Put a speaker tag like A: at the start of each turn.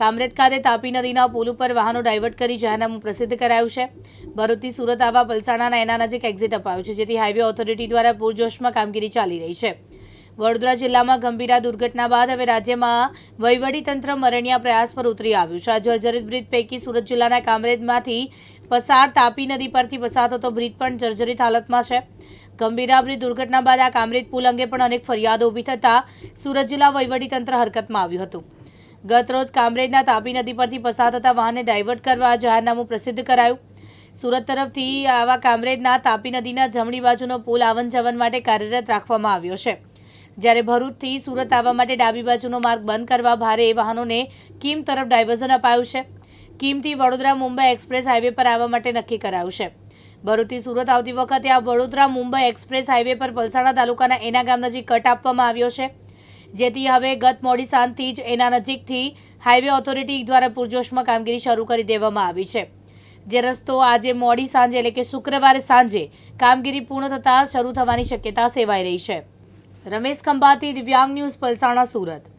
A: કામરેજ ખાતે તાપી નદીના પુલ ઉપર વાહનો ડાયવર્ટ કરી જાહેરનામું પ્રસિદ્ધ કરાયું છે. ભરૂચથી સુરત આવા પલસાણાના એના નજીક એક્ઝિટ અપાયું છે, જેથી હાઈવે ઓથોરિટી દ્વારા પૂરજોશમાં કામગીરી ચાલી રહી છે. વડોદરા જિલ્લામાં ગંભીરા દુર્ઘટના બાદ હવે રાજ્યમાં વહીવટીતંત્ર મરણિયા પ્રયાસ પર ઉતરી આવ્યું છે. આ જર્જરિત બ્રિજ પૈકી સુરત જિલ્લાના કામરેજમાંથી પસાર તાપી નદી પરથી પસાર થતો બ્રિજ પણ જર્જરિત હાલતમાં છે. ગંભીરા બ્રિજ દુર્ઘટના બાદ આ કામરેજ પુલ અંગે પણ અનેક ફરિયાદો ઊભી થતાં સુરત જિલ્લા વહીવટીતંત્ર હરકતમાં આવ્યું હતું. ગત રોજ કામરેજના તાપી નદી પરથી પસાર થતા વાહનને ડાયવર્ટ કરવા જાહેરનામું પ્રસિદ્ધ કરાયું. સુરત તરફથી આવા કામરેજના તાપી નદીના જમણી બાજુનો પુલ આવન જવન માટે કાર્યરત રાખવામાં આવ્યો છે. જ્યારે ભરૂચથી સુરત આવવા માટે ડાબી બાજુનો માર્ગ બંધ કરવા ભારે વાહનોને કિમ તરફ ડાયવર્ઝન અપાયું છે. કિમથી વડોદરા મુંબઈ એક્સપ્રેસ હાઈવે પર આવવા માટે નક્કી કરાયું છે. ભરૂચથી સુરત આવતી વખતે આ વડોદરા મુંબઈ એક્સપ્રેસ હાઈવે પર પલસાણા તાલુકાના એના ગામ નજીક કટ આપવામાં આવ્યો છે. જેથી હવે ગત મોડી સાંજથી જ એના નજીકથી હાઈવે ઓથોરિટી દ્વારા પૂરજોશમાં કામગીરી શરૂ કરી દેવામાં આવી છે. જે રસ્તો આજે મોડી સાંજે એટલે કે શુક્રવારે સાંજે કામગીરી પૂર્ણ થતાં શરૂ થવાની શક્યતા સેવાઈ રહી છે. રમેશ ખંભાતી, દિવ્યાંગ ન્યૂઝ, પલસાણા, સુરત.